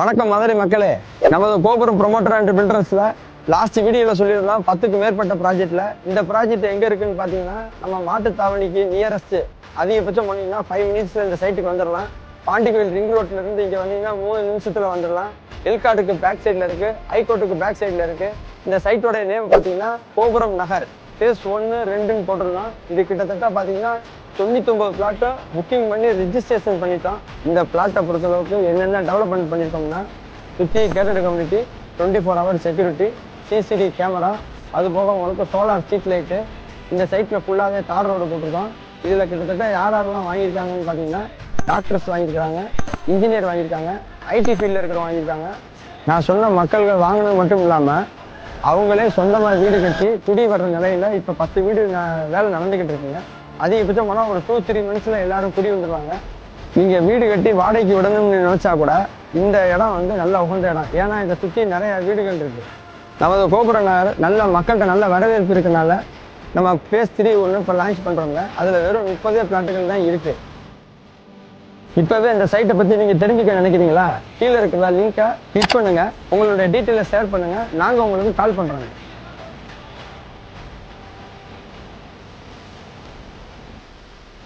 வணக்கம் மதுரை மக்களே. நமது கோபுரம் ப்ரொமோட்டர் அண்ட் பில்டர்ஸில் லாஸ்ட் வீடியோவில் சொல்லியிருந்தோம் பத்துக்கு மேற்பட்ட ப்ராஜெக்ட்டில் இந்த ப்ராஜெக்ட் எங்கே இருக்குன்னு பார்த்தீங்கன்னா நம்ம மாட்டுத்தாவணிக்கு நியரஸ்ட் அதிகபட்சம் போனீங்கன்னா ஃபைவ் மினிட்ஸில் இந்த சைட்டுக்கு வந்துடலாம் பாண்டிக்கோயில் ரிங் ரோட்ல இருந்து இங்கே வந்தீங்கன்னா மூணு நிமிஷத்தில் வந்துடலாம் எல்காட்டுக்கு பேக் சைடில் இருக்குது ஹைகோர்ட்டுக்கு பேக் சைடில் இருக்குது இந்த சைட்டோட நேம் பார்த்தீங்கன்னா கோபுரம் நகர். ஃபேஸ் ஒன்று ரெண்டுன்னு போட்டிருக்கான். இது கிட்டத்தட்ட பார்த்தீங்கன்னா தொண்ணூத்தொம்பது பிளாட்டை புக்கிங் பண்ணி ரிஜிஸ்ட்ரேஷன் பண்ணிட்டோம் இந்த பிளாட்டை பொறுத்தளவுக்கு என்னென்ன டெவலப்மெண்ட் பண்ணியிருக்கோம்னா சுற்றி gated community twenty four hour security CCTV camera அது போக உங்களுக்கு சோலார் ஸ்ட்ரீட் லைட்டு இந்த சைட்டில் ஃபுல்லாகவே தார் ரோடு போட்டிருக்கோம் இதில் கிட்டத்தட்ட யார் யாரெல்லாம் வாங்கியிருக்காங்கன்னு பார்த்தீங்கன்னா டாக்டர்ஸ் வாங்கியிருக்காங்க இன்ஜினியர் வாங்கியிருக்காங்க ஐடி ஃபீல்டில் இருக்கிறவங்க வாங்கியிருக்காங்க. நான் சொன்ன மக்கள்கள் வாங்கினது மட்டும் இல்லாமல் அவங்களே சொந்தமாக வீடு கட்டி குடி வர்ற நிலையில் இப்போ பத்து வீடு வேலை நடந்துக்கிட்டு இருக்குங்க. அதிகபட்சம் போனால் ஒரு டூ த்ரீ மந்த்ஸில் எல்லாரும் குடி வந்துடுவாங்க நீங்கள் வீடு கட்டி வாடகைக்கு விடணும்னு நினச்சா கூட இந்த இடம் வந்து நல்ல உகந்த இடம். ஏன்னா இதை சுற்றி நிறைய வீடுகள் இருக்குது நமது கோபுர நகர் நல்ல மக்கள்கிட்ட நல்ல வரவேற்பு இருக்கனால நம்ம பேஸ் த்ரீ ஒன்று இப்போ லான்ச் பண்ணுறோங்க அதில் வெறும் முப்பதே பிளாட்டுகள் தான் இருக்குது இப்போவே இந்த சைட்டை பற்றி நீங்கள் தெரிஞ்சுக்க நினைக்கிறீங்களா? கீழே இருக்கிற லிங்க்கை கிளிக் பண்ணுங்கள் உங்களுடைய டீட்டெயிலை ஷேர் பண்ணுங்கள் நாங்கள் உங்களுக்கு கால் பண்ணுறோங்க